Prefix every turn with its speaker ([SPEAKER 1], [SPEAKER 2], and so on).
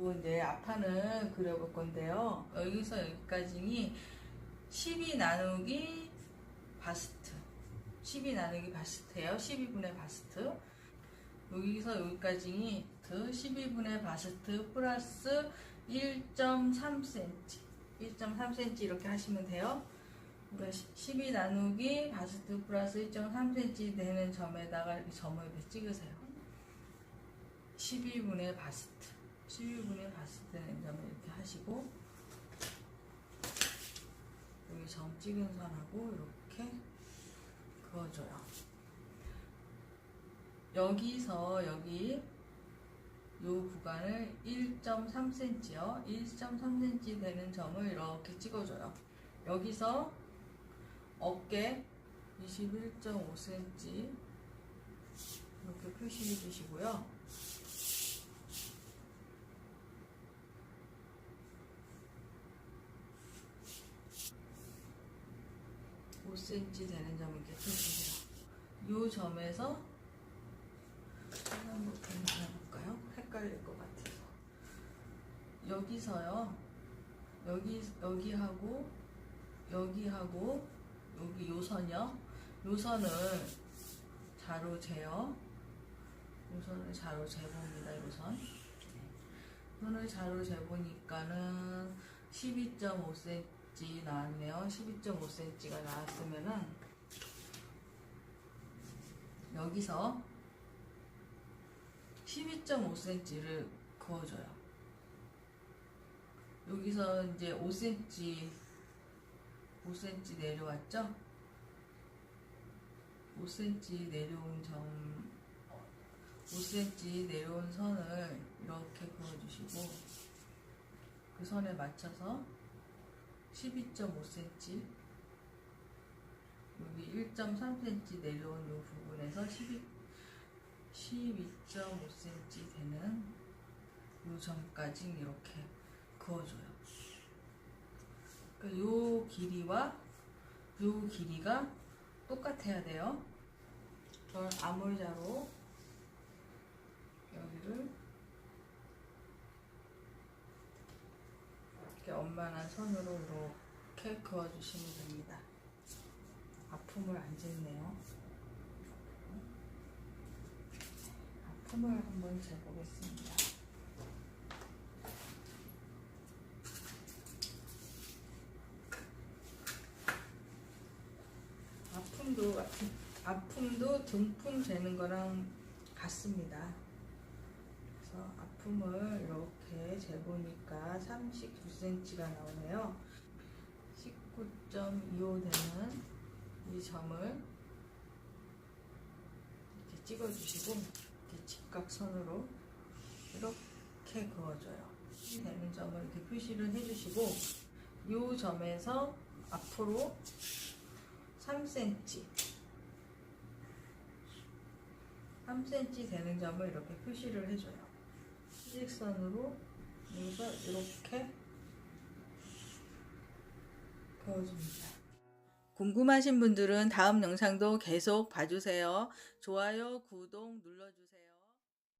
[SPEAKER 1] 그리고 이제 앞판을 그려볼 건데요. 여기서 여기까지 12 나누기 바스트. 12 나누기 바스트예요. 12분의 바스트. 여기서 여기까지 그 12분의 바스트 플러스 1.3cm. 1.3cm 이렇게 하시면 돼요. 그러니까 12 나누기 바스트 플러스 1.3cm 되는 점에다가 이렇게 점을 이렇게 찍으세요. 12분의 바스트. 12분의 바스트 되는 점을 이렇게 하시고 여기 점 찍은 선하고 이렇게 그어줘요. 여기서 여기 요 구간을 1.3cm요. 1.3cm 되는 점을 이렇게 찍어줘요. 여기서 어깨 21.5cm 이렇게 표시해 주시고요. (5 cm) 되는 점을 이렇게 표시해요. 이 점에서 한번 해볼까요? 헷갈릴 것 같아서. 여기서요. 여기 여기하고 여기하고 여기 요선이요. 요선을 자로 재요. 요선을 자로 재봅니다 요선. 요선을 자로 재보니까는 12.5cm 나왔네요 12.5cm가 나왔으면은 여기서 12.5cm를 그어줘요. 여기서 이제 5cm, 5cm 내려왔죠? 5cm 내려온 점, 5cm 내려온 선을 이렇게 그어주시고, 그 선에 맞춰서 12.5cm, 여기 1.3cm 내려온 이 부분에서 12 12.5cm 되는 요 점까지 이렇게 그어줘요. 그러니까 요 길이와 요 길이가 똑같아야 돼요. 그걸 아몰자로 여기를 이렇게 선으로 이렇게 그어주시면 됩니다. 아픔을 안 짓네요. 아픔을 한번 재보겠습니다. 아픔도 아픔도 등품 재는 거랑 같습니다. 그래서 아픔을 이렇게 재보니까 39cm가 나오네요. 19.25 되는 이 점을 이렇게 찍어주시고 이렇게 직각선으로 이렇게 그어줘요. 되는 점을 이렇게 표시를 해주시고 이 점에서 앞으로 3cm 3cm 되는 점을 이렇게 표시를 해줘요. 수직선으로 여기서 이렇게 그어줍니다. 궁금하신 분들은 다음 영상도 계속 봐주세요. 좋아요, 구독 눌러주세요.